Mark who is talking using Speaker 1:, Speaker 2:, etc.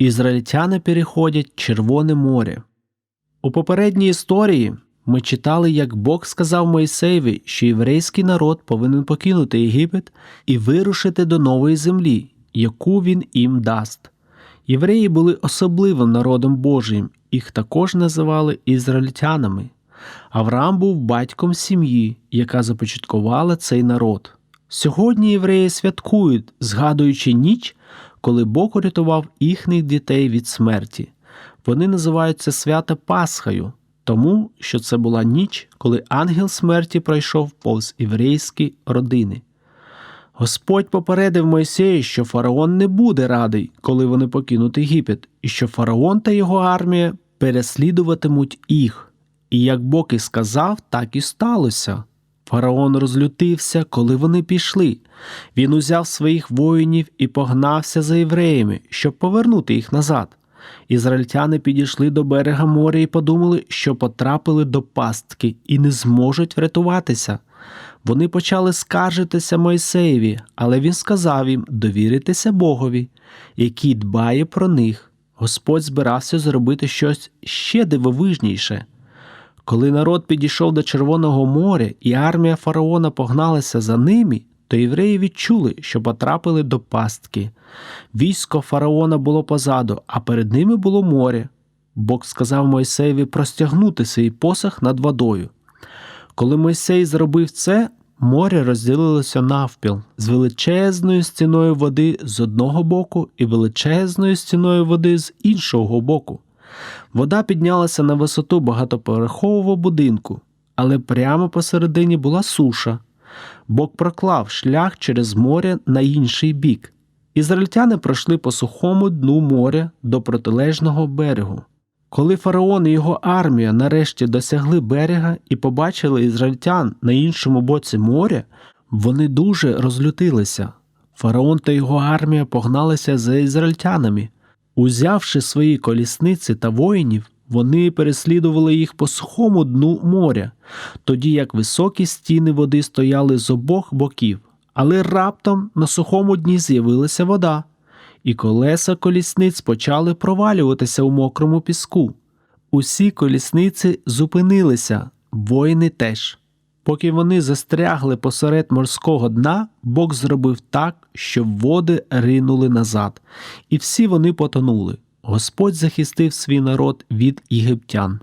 Speaker 1: ізраїльтяни переходять Червоне море. У попередній історії ми читали, як Бог сказав Мойсеєві, що єврейський народ повинен покинути Єгипет і вирушити до нової землі, яку він їм дасть. Євреї були особливим народом Божим, їх також називали ізраїльтянами. Авраам був батьком сім'ї, яка започаткувала цей народ. Сьогодні євреї святкують, згадуючи ніч, коли Бог урятував їхніх дітей від смерті. Вони називають це свято Пасхою, тому що це була ніч, коли ангел смерті пройшов повз єврейські родини. Господь попередив Мойсея, що фараон не буде радий, коли вони покинуть Єгипет, і що фараон та його армія переслідуватимуть їх. І як Бог і сказав, так і сталося. Фараон розлютився, коли вони пішли. Він узяв своїх воїнів і погнався за євреями, щоб повернути їх назад. Ізраїльтяни підійшли до берега моря і подумали, що потрапили до пастки і не зможуть врятуватися. Вони почали скаржитися Мойсеєві, але він сказав їм довіритися Богові, який дбає про них. Господь збирався зробити щось ще дивовижніше. Коли народ підійшов до Червоного моря і армія фараона погналася за ними, то євреї відчули, що потрапили до пастки. Військо фараона було позаду, а перед ними було море. Бог сказав Мойсеєві простягнути свій посох над водою. Коли Мойсей зробив це, море розділилося навпіл з величезною стіною води з одного боку і величезною стіною води з іншого боку. Вода піднялася на висоту багатоповерхового будинку, але прямо посередині була суша. Бог проклав шлях через море на інший бік. Ізраїльтяни пройшли по сухому дну моря до протилежного берегу. Коли фараон і його армія нарешті досягли берега і побачили ізраїльтян на іншому боці моря, вони дуже розлютилися. Фараон та його армія погналися за ізраїльтянами. Узявши свої колісниці та воїнів, вони переслідували їх по сухому дну моря, тоді як високі стіни води стояли з обох боків, але раптом на сухому дні з'явилася вода, і колеса колісниць почали провалюватися у мокрому піску. Усі колісниці зупинилися, воїни теж. Поки вони застрягли посеред морського дна, Бог зробив так, що води ринули назад, і всі вони потонули. Господь захистив свій народ від єгиптян.